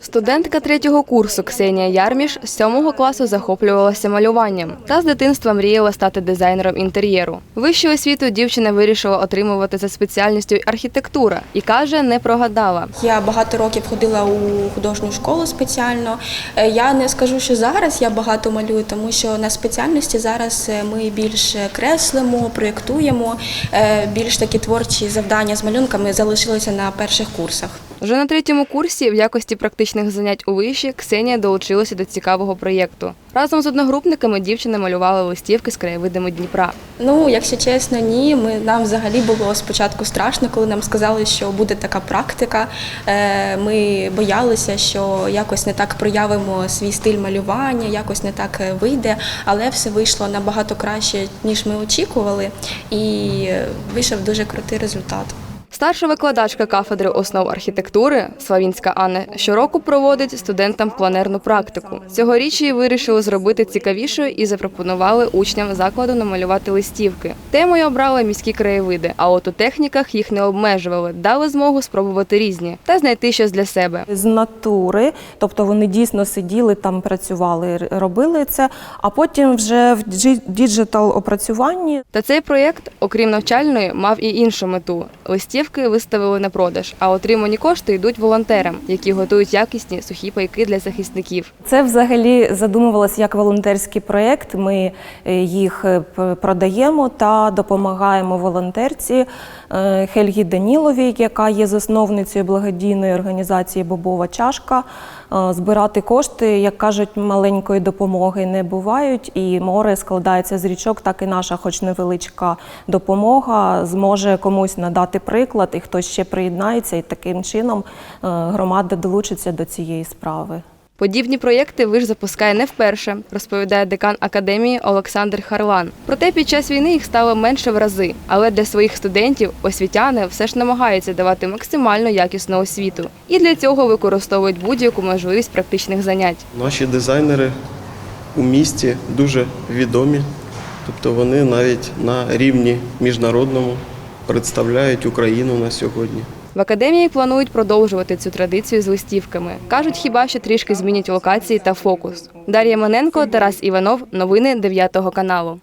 Студентка третього курсу Ксенія Ярміш з сьомого класу захоплювалася малюванням та з дитинства мріяла стати дизайнером інтер'єру. Вищу освіту дівчина вирішила отримувати за спеціальністю архітектура і каже, не прогадала. Я багато років ходила у художню школу спеціально. Е, Я не скажу, що зараз я багато малюю, тому що на спеціальності зараз е, ми більш креслимо, проєктуємо, е, більш такі творчі завдання з малюнками залишилися на перших курсах. Вже на третьому курсі в якості практичних занять у виші Ксенія долучилася до цікавого проєкту. Разом з одногрупниками дівчина малювала листівки з краєвидами Дніпра. Ну, якщо чесно, ні. Ми нам взагалі було спочатку страшно, коли нам сказали, що буде така практика. Е, Ми боялися, що якось не так проявимо свій стиль малювання, якось не так е, вийде, але все вийшло набагато краще, ніж ми очікували, і е, вийшов дуже крутий результат. Старша викладачка кафедри основ архітектури Славінська Анна щороку проводить студентам планерну практику. Цьогоріч її вирішили зробити цікавішою і запропонували учням закладу намалювати листівки. Темою обрали міські краєвиди, а от у техніках їх не обмежували, дали змогу спробувати різні та знайти щось для себе. з натури, тобто вони дійсно сиділи там, працювали, робили це. А потім вже в діджитал опрацюванні Та цей проєкт, окрім навчальної, мав і іншу мету. Листівки виставили на продаж, а отримані кошти йдуть волонтерам, які готують якісні сухі пайки для захисників. це взагалі задумувалося як волонтерський проєкт. Ми е, їх е, продаємо та допомагаємо волонтерці е, Хельгі Даніловій, яка є засновницею благодійної організації Бобова чашка. Збирати кошти, як кажуть, маленької допомоги не бувають, і море складається з річок, так і наша, хоч невеличка допомога, зможе комусь надати приклад, і хтось ще приєднається, і таким чином е, громада долучиться до цієї справи. Подібні проєкти виш запускає не вперше, розповідає декан академії Олександр Харлан. Проте під час війни їх стало менше в рази. Але для своїх студентів освітяни все ж намагаються давати максимально якісну освіту. І для цього використовують будь-яку можливість практичних занять. Наші дизайнери у місті дуже відомі, тобто вони навіть на рівні міжнародному представляють Україну на сьогодні. В академії планують продовжувати цю традицію з листівками. кажуть, хіба що трішки змінять локації та фокус. Дар'я Маненко, Тарас Іванов. Новини 9 каналу.